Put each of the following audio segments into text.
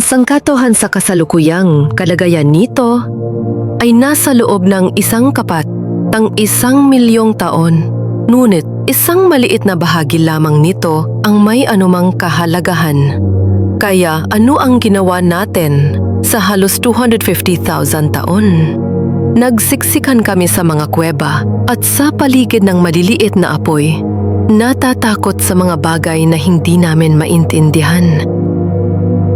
Ang sangkatuhan sa kasalukuyang kalagayan nito ay nasa loob ng isang kapat ng isang milyong taon. Ngunit isang maliit na bahagi lamang nito ang may anumang kahalagahan. Kaya ano ang ginawa natin sa halos 250,000 taon? Nagsiksikan kami sa mga kuweba at sa paligid ng maliliit na apoy. Natatakot sa mga bagay na hindi namin maintindihan.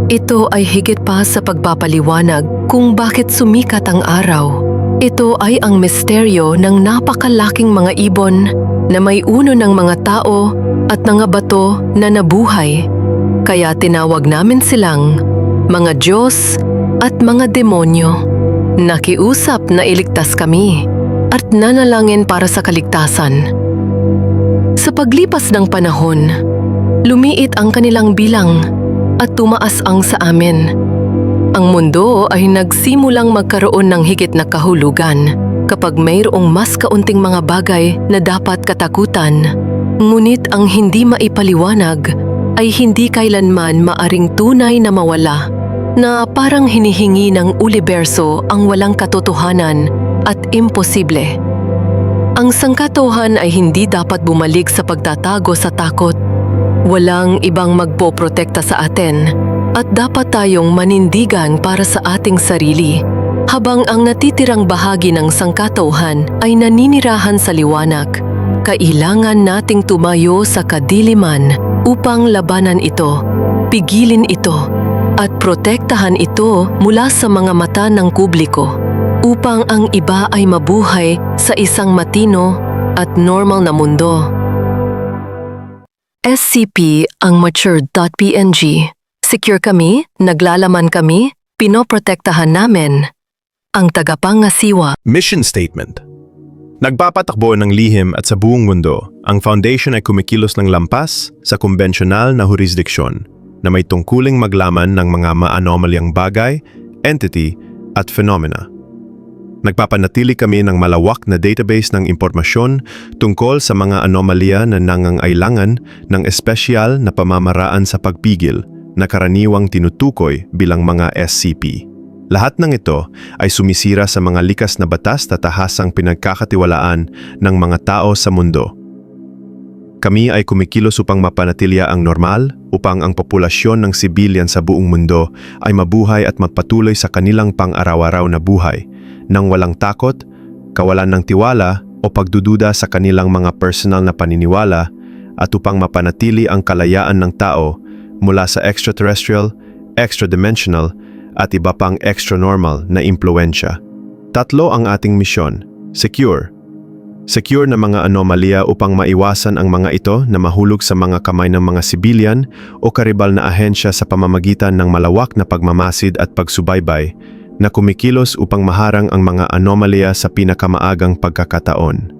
Ito ay higit pa sa pagpapaliwanag kung bakit sumikat ang araw. Ito ay ang misteryo ng napakalaking mga ibon na may uno ng mga tao at mga bato na nabuhay. Kaya tinawag namin silang mga Diyos at mga demonyo. Nakiusap na iligtas kami at nanalangin para sa kaligtasan. Sa paglipas ng panahon, lumiit ang kanilang bilang at tumaas ang sa amin. Ang mundo ay nagsimulang magkaroon ng higit na kahulugan kapag mayroong mas kaunting mga bagay na dapat katakutan. Ngunit ang hindi maipaliwanag ay hindi kailanman maaring tunay na mawala na parang hinihingi ng universo ang walang katotohanan at imposible. Ang sangkatuhan ay hindi dapat bumalik sa pagtatago sa takot Walang ibang magpoprotekta sa atin at dapat tayong manindigan para sa ating sarili habang ang natitirang bahagi ng sangkatauhan ay naninirahan sa liwanag. Kailangan nating tumayo sa kadiliman upang labanan ito, pigilin ito, at protektahan ito mula sa mga mata ng publiko upang ang iba ay mabuhay sa isang matino at normal na mundo. SCP ang matured.png. Secure kami, naglalaman kami, pinoprotektahan namin. Ang tagapangasiwa. Mission Statement Nagpapatakbo ng lihim at sa buong mundo, ang Foundation ay kumikilos ng lampas sa kumbensyonal na jurisdiksyon na may tungkuling maglaman ng mga maanomalyang bagay, entity at phenomena. Nagpapanatili kami ng malawak na database ng impormasyon tungkol sa mga anomalya na nangangailangan ng espesyal na pamamaraan sa pagpigil na karaniwang tinutukoy bilang mga SCP. Lahat ng ito ay sumisira sa mga likas na batas na tahasang pinagkakatiwalaan ng mga tao sa mundo. Kami ay kumikilos upang mapanatilya ang normal upang ang populasyon ng sibilyan sa buong mundo ay mabuhay at magpatuloy sa kanilang pang-araw-araw na buhay nang walang takot, kawalan ng tiwala o pagdududa sa kanilang mga personal na paniniwala at upang mapanatili ang kalayaan ng tao mula sa extraterrestrial, extra-dimensional at iba pang extra-normal na impluensya. Tatlo ang ating misyon. Secure. Secure na mga anomalya upang maiwasan ang mga ito na mahulog sa mga kamay ng mga sibilyan o karibal na ahensya sa pamamagitan ng malawak na pagmamasid at pagsubaybay na kumikilos upang maharang ang mga anomalya sa pinakamaagang pagkakataon.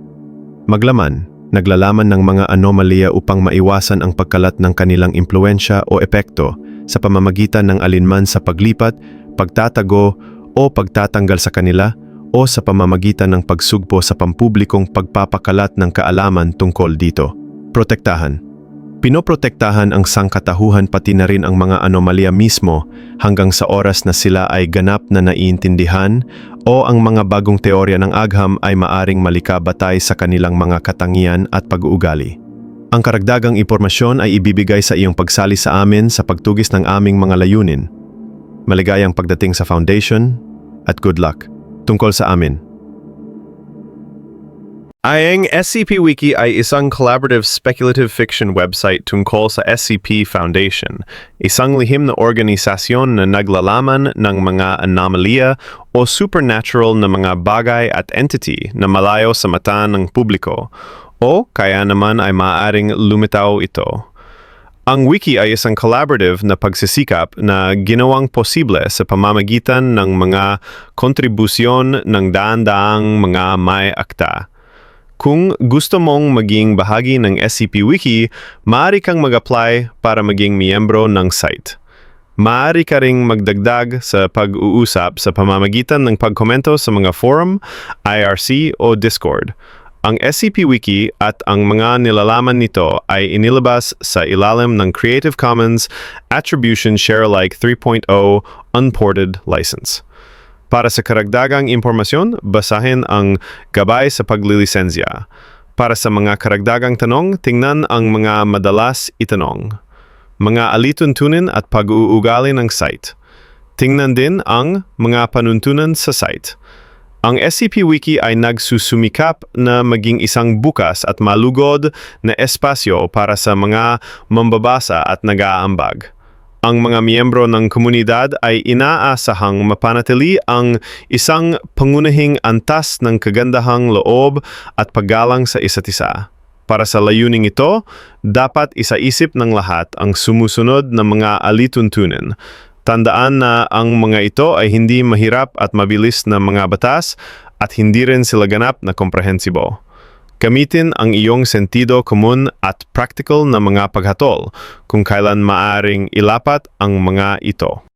Maglaman, naglalaman ng mga anomalya upang maiwasan ang pagkalat ng kanilang impluensya o epekto sa pamamagitan ng alinman sa paglipat, pagtatago o pagtatanggal sa kanila o sa pamamagitan ng pagsugpo sa pampublikong pagpapakalat ng kaalaman tungkol dito. Protektahan Pinoprotektahan ang sangkatahuhan pati na rin ang mga anomalya mismo hanggang sa oras na sila ay ganap na naiintindihan o ang mga bagong teorya ng agham ay maaring malikabatay sa kanilang mga katangian at pag-uugali. Ang karagdagang impormasyon ay ibibigay sa iyong pagsali sa amin sa pagtugis ng aming mga layunin. Maligayang pagdating sa Foundation at good luck tungkol sa amin. Ang SCP Wiki ay isang collaborative speculative fiction website tungkol sa SCP Foundation, isang lihim na organisasyon na naglalaman ng mga anomalya o supernatural na mga bagay at entity na malayo sa mata ng publiko, o kaya naman ay maaaring lumitaw ito. Ang wiki ay isang collaborative na pagsisikap na ginawang posible sa pamamagitan ng mga kontribusyon ng daan-daang mga may akta. Kung gusto mong maging bahagi ng SCP Wiki, maaari kang mag-apply para maging miyembro ng site. Maaari ka ring magdagdag sa pag-uusap sa pamamagitan ng pagkomento sa mga forum, IRC o Discord. Ang SCP Wiki at ang mga nilalaman nito ay inilabas sa ilalim ng Creative Commons Attribution Share Alike 3.0 Unported License. Para sa karagdagang impormasyon, basahin ang Gabay sa Paglilisensya. Para sa mga karagdagang tanong, tingnan ang mga madalas itanong. Mga alituntunin at pag-uugali ng site. Tingnan din ang mga panuntunan sa site. Ang SCP-Wiki ay nagsusumikap na maging isang bukas at malugod na espasyo para sa mga mambabasa at nag-aambag. Ang mga miyembro ng komunidad ay inaasahang mapanatili ang isang pangunahing antas ng kagandahang loob at paggalang sa isa't isa. Para sa layuning ito, dapat isaisip ng lahat ang sumusunod na mga alituntunin. Tandaan na ang mga ito ay hindi mahirap at mabilis na mga batas at hindi rin sila ganap na komprehensibo. Gamitin ang iyong sentido komun at practical na mga paghatol kung kailan maaring ilapat ang mga ito.